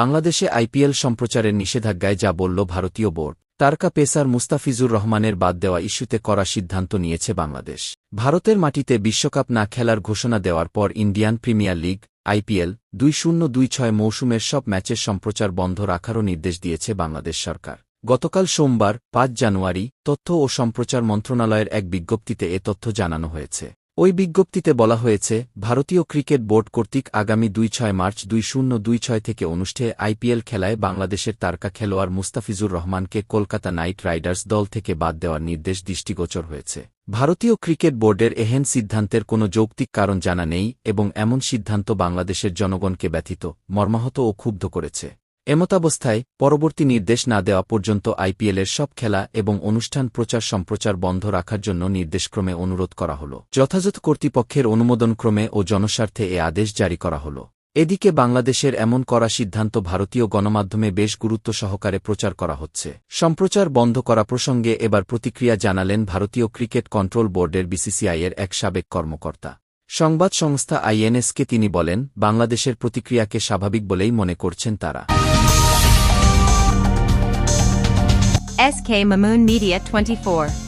বাংলাদেশে আইপিএল সম্প্রচারের নিষেধাজ্ঞায় যা বলল ভারতীয় বোর্ড, তারকা পেসার মুস্তাফিজুর রহমানের বাদ দেওয়া ইস্যুতে করা সিদ্ধান্ত নিয়েছে বাংলাদেশ। ভারতের মাটিতে বিশ্বকাপ না খেলার ঘোষণা দেওয়ার পর ইন্ডিয়ান প্রিমিয়ার লিগ, আইপিএল, দুই শূন্য দুই ছয় মৌসুমের সব ম্যাচের সম্প্রচার বন্ধ রাখারও নির্দেশ দিয়েছে বাংলাদেশ সরকার। গতকাল সোমবার, পাঁচ জানুয়ারি, তথ্য ও সম্প্রচার মন্ত্রণালয়ের এক বিজ্ঞপ্তিতে এ তথ্য জানানো হয়েছে। ওই বিজ্ঞপ্তিতে বলা হয়েছে, ভারতীয় ক্রিকেট বোর্ড কর্তৃক আগামী দুই ছয় মার্চ দুই শূন্য দুই ছয় থেকে অনুষ্ঠেয় আইপিএল খেলায় বাংলাদেশের তারকা খেলোয়াড় মুস্তাফিজুর রহমানকে কলকাতা নাইট রাইডার্স দল থেকে বাদ দেওয়ার নির্দেশ দৃষ্টিগোচর হয়েছে। ভারতীয় ক্রিকেট বোর্ডের এহেন সিদ্ধান্তের কোনো যৌক্তিক কারণ জানা নেই এবং এমন সিদ্ধান্ত বাংলাদেশের জনগণকে ব্যথিত, মর্মাহত ও ক্ষুব্ধ করেছে। এমতাবস্থায়, পরবর্তী নির্দেশ না দেওয়া পর্যন্ত আইপিএলের সব খেলা এবং অনুষ্ঠান প্রচার সম্প্রচার বন্ধ রাখার জন্য নির্দেশক্রমে অনুরোধ করা হল। যথাযথ কর্তৃপক্ষের অনুমোদনক্রমে ও জনস্বার্থে এ আদেশ জারি করা হল। এদিকে বাংলাদেশের এমন করা সিদ্ধান্ত ভারতীয় গণমাধ্যমে বেশ গুরুত্ব সহকারে প্রচার করা হচ্ছে। সম্প্রচার বন্ধ করা প্রসঙ্গে এবার প্রতিক্রিয়া জানালেন ভারতীয় ক্রিকেট কন্ট্রোল বোর্ডের বিসিসিআইয়ের এক সাবেক কর্মকর্তা। সংবাদ সংস্থা আইএনএসকে তিনি বলেন, বাংলাদেশের প্রতিক্রিয়াকে স্বাভাবিক বলেই মনে করছেন তারা SK Mamoon Media 24.